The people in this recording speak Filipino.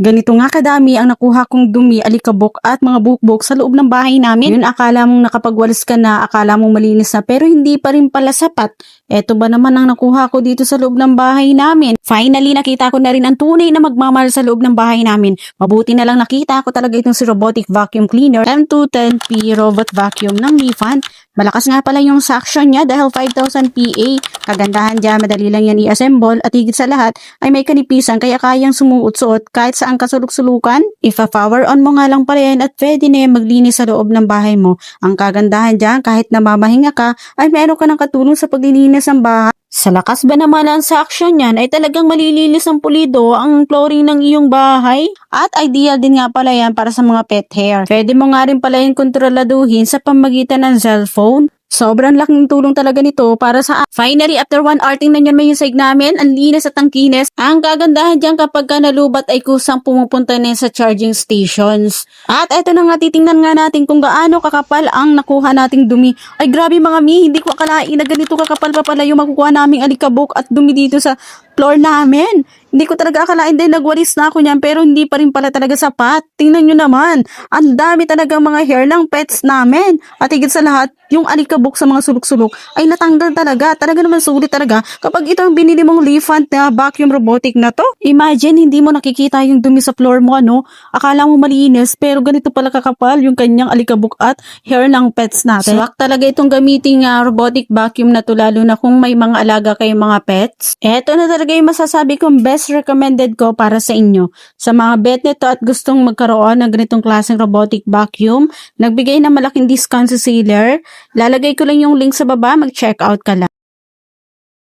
Ganito nga kadami ang nakuha kong dumi, alikabok at mga bukbok sa loob ng bahay namin. Yun akala mong nakapagwalis ka na, akala mong malinis na pero hindi pa rin pala sapat. Eto ba naman ang nakuha ko dito sa loob ng bahay namin? Finally nakita ko na rin ang tunay na magmamahal sa loob ng bahay namin. Mabuti na lang nakita ko talaga itong si robotic vacuum cleaner M210P robot vacuum ng Lifan. Malakas nga pala yung suction niya dahil 5,000 PA. Kagandahan dyan, madali lang yan i-assemble at higit sa lahat ay may kanipisan kaya kayang sumuot-suot kahit saan kasuluk-sulukan. Ifa-power on mo nga lang pala yan at pwede na yan maglinis sa loob ng bahay mo. Ang kagandahan dyan, kahit namamahinga ka, ay meron ka ng katulong sa paglilinis ng bahay. Sa lakas ba naman ang suction niyan ay talagang malilinis ang pulido ang flooring ng iyong bahay? At ideal din nga pala yan para sa mga pet hair. Pwede mo nga rin pala yung kontroladuhin sa pamagitan ng cellphone. Sobrang laking tulong talaga nito para sa Finally, after one hour, tingnan nyo may side namin. Ang linis at ang kinis. Ang kagandahan dyan kapag ka nalubat ay kusang pumupunta na sa charging stations. At eto na nga, titingnan nga natin kung gaano kakapal ang nakuha nating dumi. Ay grabe mga mi, hindi ko akalain na ganito kakapal pa pala yung makukuha naming alikabok at dumi dito sa floor namin. Hindi ko talaga akalain din nagwalis na ako niyan pero hindi pa rin pala talaga sapat. Tingnan nyo naman, ang dami talaga mga hair ng pets namin. At higit sa lahat, yung alikabok sa mga sulok-sulok ay natanggal talaga. Talaga naman sulit talaga kapag ito ang binili mong Leafant na vacuum robotic na to. Imagine, hindi mo nakikita yung dumi sa floor mo, ano? Akala mo malinis pero ganito pala kakapal yung kanyang alikabok at hair ng pets natin. Swak talaga itong gamiting uh, robotic vacuum na to lalo na kung may mga alaga kayong mga pets. Eto na talaga yung masasabi kong best recommended ko para sa inyo. Sa mga bet nito at gustong magkaroon ng ganitong klaseng robotic vacuum, nagbigay ng malaking discount sa seller. Lalagay ko lang yung link sa baba, mag-check out ka lang.